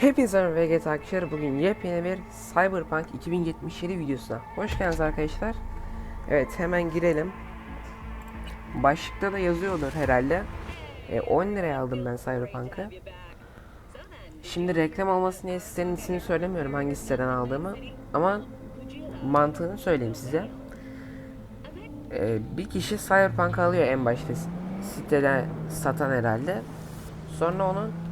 Hepinize merhaba VG takipçileri bugün yepyeni bir Cyberpunk 2077 videosuna hoş geldiniz arkadaşlar. Evet hemen girelim. Başlıkta da yazıyordur herhalde. E, 10 liraya aldım ben Cyberpunk'ı. Şimdi reklam olmasın diye sitenin ismini söylemiyorum hangi siteden aldığımı. Ama mantığını söyleyeyim size. E, bir kişi Cyberpunk alıyor en başta sitede satan herhalde. Sonra onun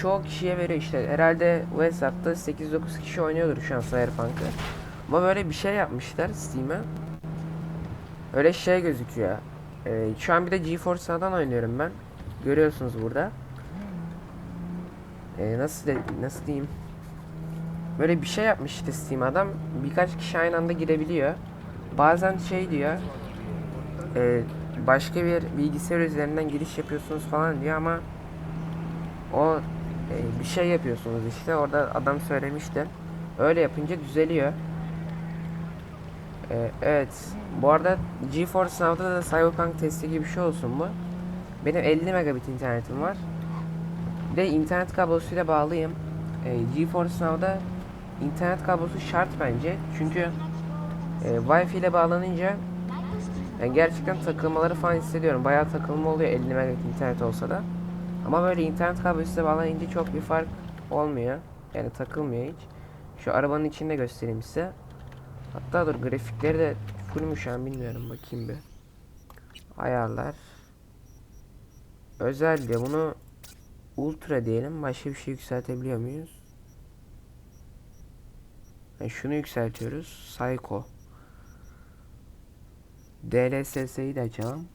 çoğu kişiye veriyor işte. Herhalde bu hesapta 8-9 kişi oynuyordur şu an Cyberpunk'ı. Ama böyle bir şey yapmışlar Steam'e. Öyle şey gözüküyor. Ee, şu an bir de GeForce Now'dan oynuyorum ben. Görüyorsunuz burada. Ee, nasıl de, nasıl diyeyim? Böyle bir şey yapmış işte Steam adam. Birkaç kişi aynı anda girebiliyor. Bazen şey diyor. e, başka bir bilgisayar üzerinden giriş yapıyorsunuz falan diyor ama o e, bir şey yapıyorsunuz işte orada adam söylemişti. Öyle yapınca düzeliyor. E, evet. Bu arada GeForce Now'da da Cyberpunk testi gibi bir şey olsun bu. Benim 50 megabit internetim var. Bir de internet kablosuyla bağlıyım. E, GeForce Now'da internet kablosu şart bence. Çünkü e, Wi-Fi ile bağlanınca yani gerçekten takılmaları falan hissediyorum. Bayağı takılma oluyor 50 megabit internet olsa da. Ama böyle internet kablosuyla bağlanınca çok bir fark olmuyor. Yani takılmıyor hiç. Şu arabanın içinde göstereyim size. Hatta dur grafikleri de full mü şu an bilmiyorum bakayım bir. Ayarlar. Özel diyor bunu ultra diyelim. Başka bir şey yükseltebiliyor muyuz? Yani şunu yükseltiyoruz. Psycho. DLSS'yi de açalım.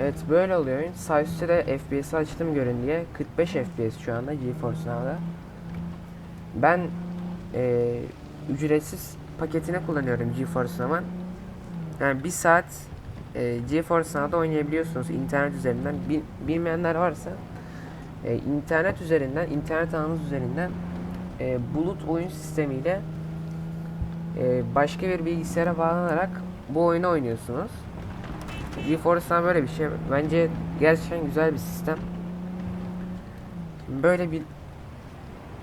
Evet böyle oluyor oyun. Sağ üstte de FPS'i açtım görün diye. 45 FPS şu anda GeForce Now'da. Ben eee, ücretsiz paketini kullanıyorum GeForce Now'ın. Yani bir saat eee GeForce Now'da oynayabiliyorsunuz internet üzerinden. Bil- bilmeyenler varsa eee, internet üzerinden, internet ağınız üzerinden eee, bulut oyun sistemiyle eee, başka bir bilgisayara bağlanarak bu oyunu oynuyorsunuz. GeForce'dan böyle bir şey. Bence gerçekten güzel bir sistem. Böyle bir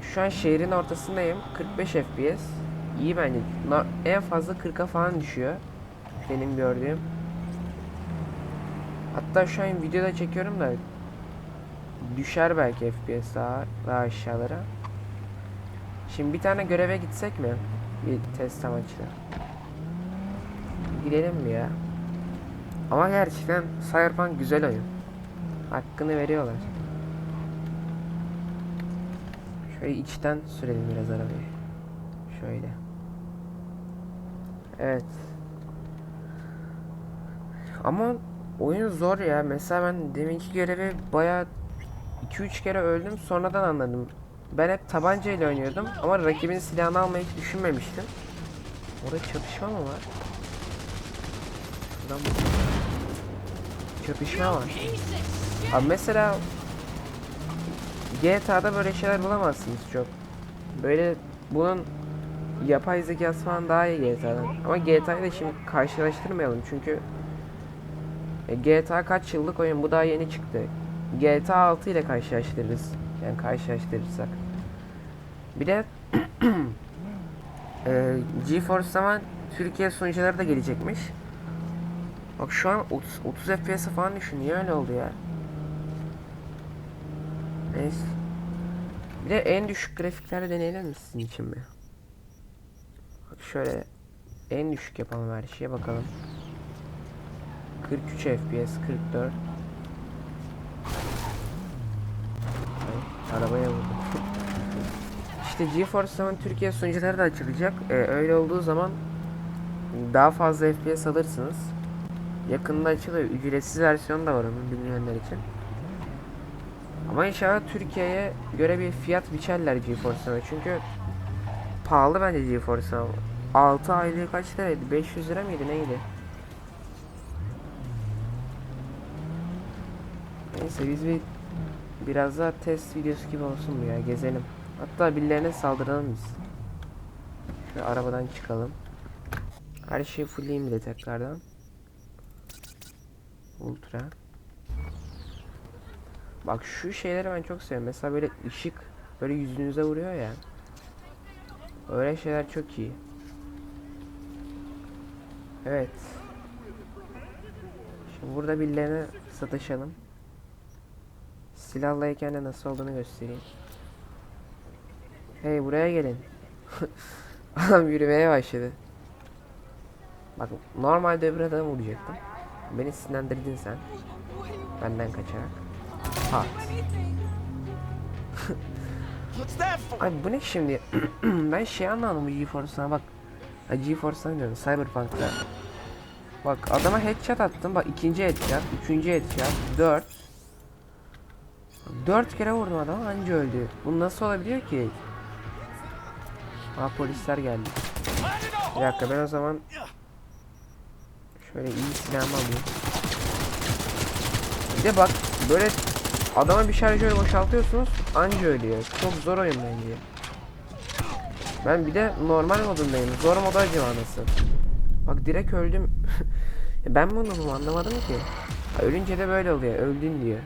şu an şehrin ortasındayım. 45 FPS. İyi bence. En fazla 40'a falan düşüyor. Benim gördüğüm. Hatta şu an videoda çekiyorum da düşer belki FPS daha daha aşağılara. Şimdi bir tane göreve gitsek mi? Bir test amaçlı. Gidelim mi ya? Ama gerçekten Cyberpunk güzel oyun. Hakkını veriyorlar. Şöyle içten sürelim biraz arabayı. Şöyle. Evet. Ama oyun zor ya. Mesela ben deminki görevi bayağı 2-3 kere öldüm sonradan anladım. Ben hep tabancayla oynuyordum ama rakibin silahını almayı hiç düşünmemiştim. Orada çatışma mı var? Şuradan Çatışma var. Abi mesela GTA'da böyle şeyler bulamazsınız çok. Böyle bunun yapay zekası falan daha iyi GTA'dan. Ama GTA'yı da şimdi karşılaştırmayalım çünkü e, GTA kaç yıllık oyun bu daha yeni çıktı. GTA 6 ile karşılaştırırız. Yani karşılaştırırsak. Bir de e, GeForce zaman Türkiye sunucuları da gelecekmiş. Bak şu an 30, 30 FPS falan düşün. Niye öyle oldu ya? Neyse. Bir de en düşük grafikleri deneyelim mi sizin için mi? Bak şöyle en düşük yapalım her şeye bakalım. 43 FPS, 44. Ay, arabaya vurdum. işte GeForce zaman Türkiye sunucuları da açılacak. Ee, öyle olduğu zaman daha fazla FPS alırsınız. Yakında açılıyor. Ücretsiz versiyonu da var onun bilmeyenler için. Ama inşallah Türkiye'ye göre bir fiyat biçerler GeForce'a. Çünkü pahalı bence GeForce'a. 6 aylığı kaç liraydı? 500 lira mıydı neydi? Neyse biz bir biraz daha test videosu gibi olsun bu ya gezelim. Hatta birilerine saldıralım biz. Şöyle arabadan çıkalım. Her şeyi fullleyeyim bir de tekrardan. Ultra. Bak şu şeyleri ben çok seviyorum. Mesela böyle ışık böyle yüzünüze vuruyor ya. Öyle şeyler çok iyi. Evet. Şimdi burada birilerine satışalım. Silahlayken de nasıl olduğunu göstereyim. Hey buraya gelin. Adam yürümeye başladı. Bak normalde öbür adamı vuracaktım. Beni sinirlendirdin sen. Benden kaçarak. For? Ay bu ne şimdi? ben şey anlamadım bu GeForce'dan bak. Ay GeForce'dan diyorum Cyberpunk'ta. Bak adama headshot attım bak ikinci headshot, üçüncü headshot, dört. Dört kere vurdum adama anca öldü. Bu nasıl olabiliyor ki? Ha polisler geldi. Bir dakika ben o zaman şöyle iyi silahımı alayım. Bir de bak böyle adama bir şarjör boşaltıyorsunuz anca ölüyor. Çok zor oyun bence. Ben bir de normal modundayım. Zor moda acaba nasıl? Bak direkt öldüm. Ben bunu mu anlamadım ki. Ha, Ölünce de böyle oluyor. Öldün diyor.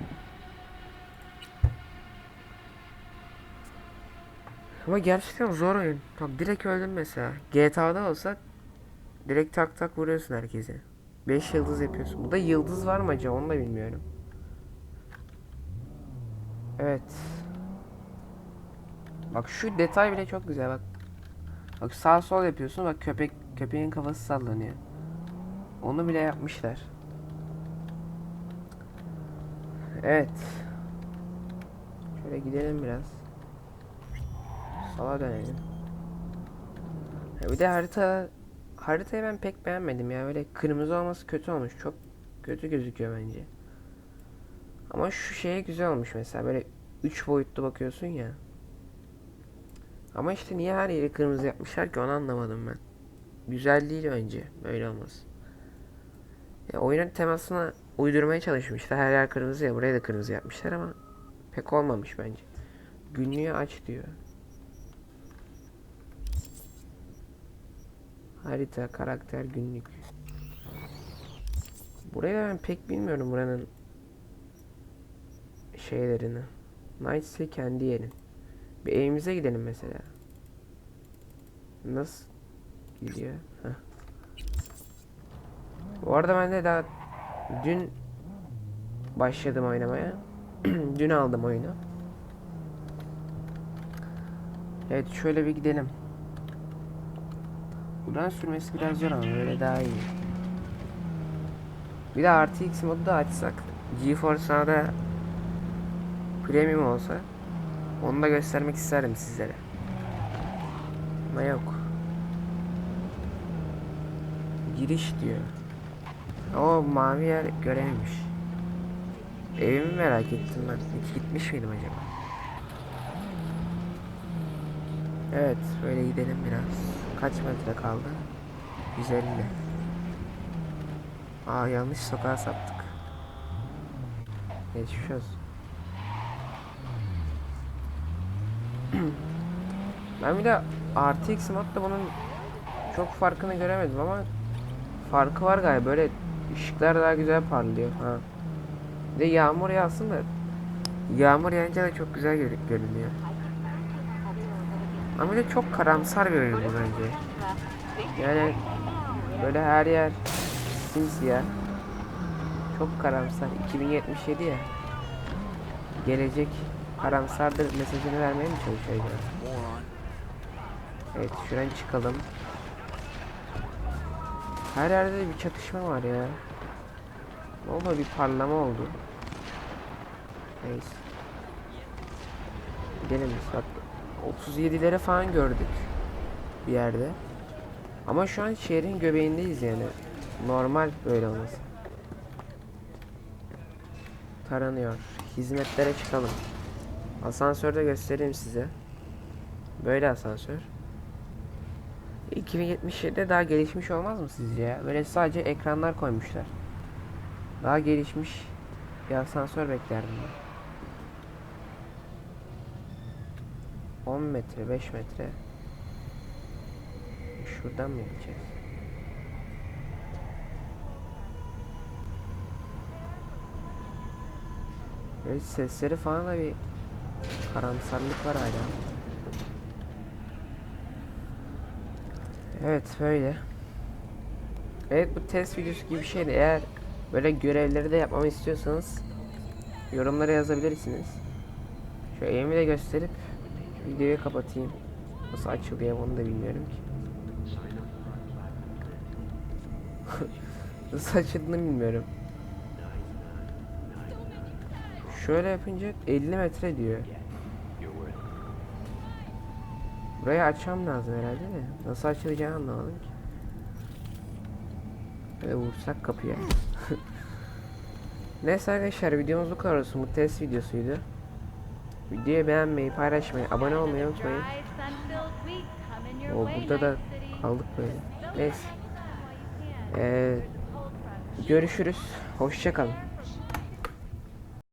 Ama gerçekten zor oyun. Bak direkt öldüm mesela. GTA'da olsa direkt tak tak vuruyorsun herkese. 5 yıldız yapıyorsun. Bu da yıldız var mı acaba onu da bilmiyorum. Evet. Bak şu detay bile çok güzel bak. Bak sağ sol yapıyorsun bak köpek köpeğin kafası sallanıyor. Onu bile yapmışlar. Evet. Şöyle gidelim biraz. Sola dönelim. Bir de harita haritayı ben pek beğenmedim ya. Böyle kırmızı olması kötü olmuş. Çok kötü gözüküyor bence. Ama şu şeye güzel olmuş mesela. Böyle 3 boyutlu bakıyorsun ya. Ama işte niye her yeri kırmızı yapmışlar ki onu anlamadım ben. Güzel değil bence. Böyle olmaz. Ya oyunun temasına uydurmaya çalışmışlar. Her yer kırmızı ya. Buraya da kırmızı yapmışlar ama pek olmamış bence. Günlüğü aç diyor. Harita, karakter, günlük. Burayı da ben pek bilmiyorum buranın şeylerini. Knights'e kendi yerin. Bir evimize gidelim mesela. Nasıl gidiyor? Heh. Bu arada ben de daha dün başladım oynamaya. dün aldım oyunu. Evet şöyle bir gidelim. Buradan sürmesi biraz zor ama böyle daha iyi. Bir de RTX modu da açsak. GeForce da Premium olsa onu da göstermek isterim sizlere. Ama yok. Giriş diyor. O mavi yer görememiş. Evimi merak ettim ben. Hiç gitmiş miydim acaba? Evet, böyle gidelim biraz. Kaç metre kaldı? 150. Aa yanlış sokağa saptık. Geçmiş olsun. ben bir de RTX modda bunun çok farkını göremedim ama farkı var galiba böyle ışıklar daha güzel parlıyor ha. Bir de yağmur yağsın da yağmur yağınca da çok güzel gör- görünüyor. Ama bir de çok karamsar bir oyun bu bence. Yani böyle her yer simsiyah. Çok karamsar. 2077 ya. Gelecek karamsardır mesajını vermeye mi çalışıyor. Evet şuradan çıkalım. Her yerde de bir çatışma var ya. Ne oldu bir parlama oldu. Neyse. Gidelim biz bak 37'lere falan gördük bir yerde. Ama şu an şehrin göbeğindeyiz yani. Normal böyle olması. Taranıyor. Hizmetlere çıkalım. Asansörde göstereyim size. Böyle asansör. 2077'de daha gelişmiş olmaz mı sizce ya? Böyle sadece ekranlar koymuşlar. Daha gelişmiş bir asansör beklerdim ben. 10 metre, 5 metre. Şuradan mı gideceğiz? Evet sesleri falan da bir karamsarlık var hala. Evet böyle. Evet bu test videosu gibi bir şeydi. Eğer böyle görevleri de yapmamı istiyorsanız yorumlara yazabilirsiniz. Şöyle elimi de gösterip videoyu kapatayım. Nasıl açılıyor onu da bilmiyorum ki. Nasıl açıldığını bilmiyorum. Şöyle yapınca 50 metre diyor. Burayı açmam lazım herhalde de. Nasıl açılacağını anlamadım ki. Böyle vursak kapıya. Neyse arkadaşlar videomuz bu kadar olsun. Bu test videosuydu. Videoyu beğenmeyi, paylaşmayı, abone olmayı unutmayın. O burada da kaldık böyle. Neyse. Ee, görüşürüz. Hoşçakalın.